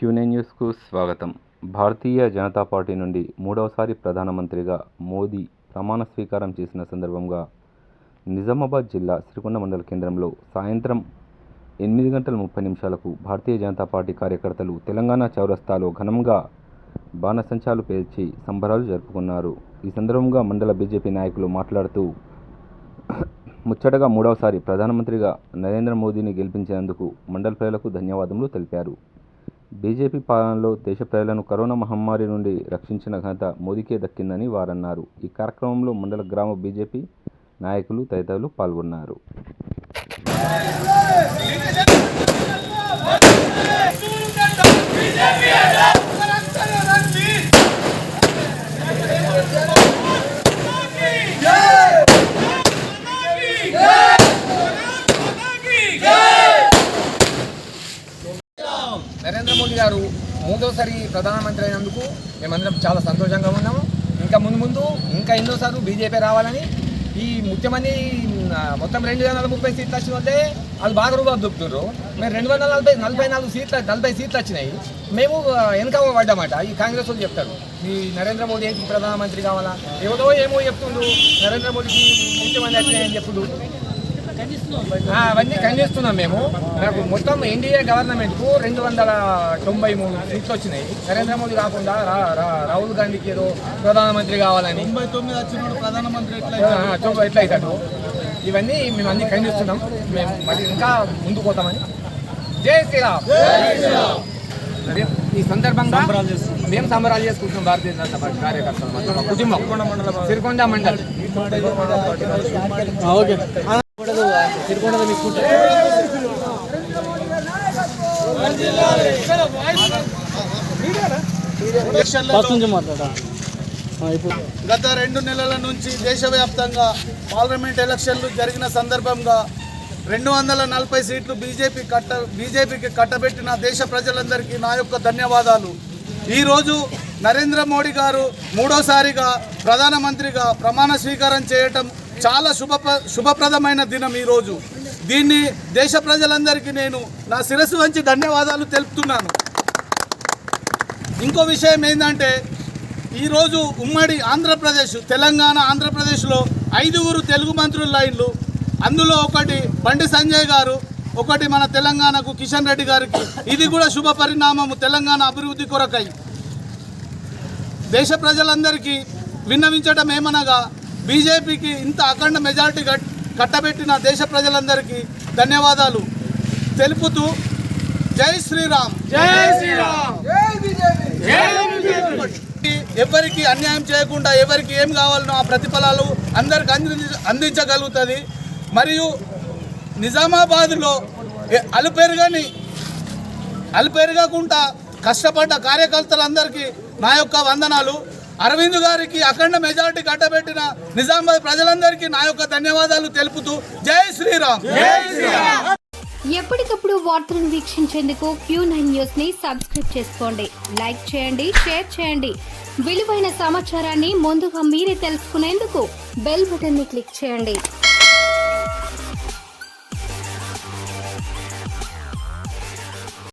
క్యూనే న్యూస్కు స్వాగతం. భారతీయ జనతా పార్టీ నుండి మూడవసారి ప్రధానమంత్రిగా మోదీ ప్రమాణ స్వీకారం చేసిన సందర్భంగా నిజామాబాద్ జిల్లా సిరికొండ మండల కేంద్రంలో సాయంత్రం ఎనిమిది గంటల ముప్పై నిమిషాలకు భారతీయ జనతా పార్టీ కార్యకర్తలు తెలంగాణ చౌరస్తాలో ఘనంగా బాణసంచాలు పేర్చి సంబరాలు జరుపుకున్నారు. ఈ సందర్భంగా మండల బీజేపీ నాయకులు మాట్లాడుతూ ముచ్చటగా మూడవసారి ప్రధానమంత్రిగా నరేంద్ర మోదీని గెలిపించినందుకు మండల ప్రజలకు ధన్యవాదములు తెలిపారు. బీజేపీ పాలనలో దేశ ప్రజలను కరోనా మహమ్మారి నుండి రక్షించిన ఘనత మోదీకే దక్కిందని వారన్నారు. ఈ కార్యక్రమంలో మండల గ్రామ బీజేపీ నాయకులు తదితరులు పాల్గొన్నారు. నరేంద్ర గారు మూడోసారి ప్రధానమంత్రి అయినందుకు మేమందరం చాలా సంతోషంగా ఉన్నాము. ఇంకా ముందు ముందు ఇంకా ఎన్నోసార్లు బీజేపీ రావాలని ఈ ముఖ్యమంత్రి మొత్తం రెండు వందల ముప్పై సీట్లు వచ్చిన వాళ్ళే వాళ్ళు బాగా రూపాయలు దొప్పుతున్నారు మేము రెండు వందల నలభై నలభై నాలుగు సీట్లు నలభై సీట్లు వచ్చినాయి. మేము వెనక పడ్డామాట. ఈ కాంగ్రెస్ వాళ్ళు చెప్తారు. ఈ నరేంద్ర మోడీ ఏంటి ప్రధానమంత్రి కావాలా? ఏదో ఏమో చెప్తుండ్రు. నరేంద్ర మోడీకి ముఖ్యమంత్రి వచ్చినాయని చెప్పుడు అవన్నీ ఖండిస్తున్నాం మేము. నాకు మొత్తం ఎన్డీఏ గవర్నమెంట్కు రెండు వందల తొంభై మూడు సీట్లు వచ్చినాయి. నరేంద్ర మోదీ కాకుండా రాహుల్ గాంధీకి ఏదో ప్రధానమంత్రి కావాలని. తొంభై తొమ్మిది వచ్చిన ప్రధానమంత్రి ఎట్లా ఎట్లా అవుతాడు ఇవన్నీ మేము అన్ని ఖండిస్తున్నాం. మేము మరి ఇంకా ముందుకు పోతామని. జై శ్రీరామ్. ఈ సందర్భంగా మేము సంబరాలు చేసుకుంటున్నాం భారతీయ జనతా పార్టీ కార్యకర్తలు కుటుంబం. సిరికొండ మండలి ఇప్పుడు. గత రెండు నెలల నుంచి దేశవ్యాప్తంగా పార్లమెంట్ ఎలక్షన్లు జరిగిన సందర్భంగా రెండు వందల నలభై సీట్లు బీజేపీ కట్ట బీజేపీకి కట్టబెట్టిన దేశ ప్రజలందరికీ నా యొక్క ధన్యవాదాలు. ఈరోజు నరేంద్ర మోడీ గారు మూడోసారిగా ప్రధానమంత్రిగా ప్రమాణ స్వీకారం చేయటం చాలా శుభ శుభప్రదమైన దినం ఈరోజు దీన్ని దేశ ప్రజలందరికీ నేను నా శిరస్సు వంచి ధన్యవాదాలు తెలుపుతున్నాను. ఇంకో విషయం ఏంటంటే ఈరోజు ఉమ్మడి ఆంధ్రప్రదేశ్ తెలంగాణ ఆంధ్రప్రదేశ్లో ఐదుగురు తెలుగు మంత్రుల లైన్లు అందులో ఒకటి బండి సంజయ్ గారు ఒకటి మన తెలంగాణకు కిషన్ రెడ్డి గారికి. ఇది కూడా శుభ పరిణామము తెలంగాణ అభివృద్ధి కొరకై. దేశ ప్రజలందరికీ విన్నవించడం ఏమనగా బీజేపీకి ఇంత అఖండ మెజారిటీ కట్- కట్టబెట్టిన దేశ ప్రజలందరికీ ధన్యవాదాలు. తెలుపుతూ జై శ్రీరామ్. జై శ్రీరామ్. ఎవరికి అన్యాయం చేయకుండా ఎవరికి ఏం కావాలనో ఆ ప్రతిఫలాలు అందరికి అంది అందించగలుగుతుంది. మరియు నిజామాబాద్లో అలుపెరగని అలుపెరగకుండా కష్టపడ్డ కార్యకర్తలందరికీ నా యొక్క వందనాలు. అరవింద్ గారికి అఖండ మెజారిటీ కట్టబెట్టిన నిజామాబాద్ ప్రజలందరికీ నా యొక్క ధన్యవాదాలు తెలుపుతూ జై శ్రీరామ్. జై శ్రీరామ్. ఎప్పటికప్పుడు వార్తలను వీక్షించేందుకు క్యూ నైన్ న్యూస్ని సబ్స్క్రైబ్ చేసుకోండి. లైక్ చేయండి షేర్ చేయండి. విలువైన సమాచారాన్ని ముందుగా మీరే తెలుసుకునేందుకు బెల్ బటన్ని క్లిక్ చేయండి.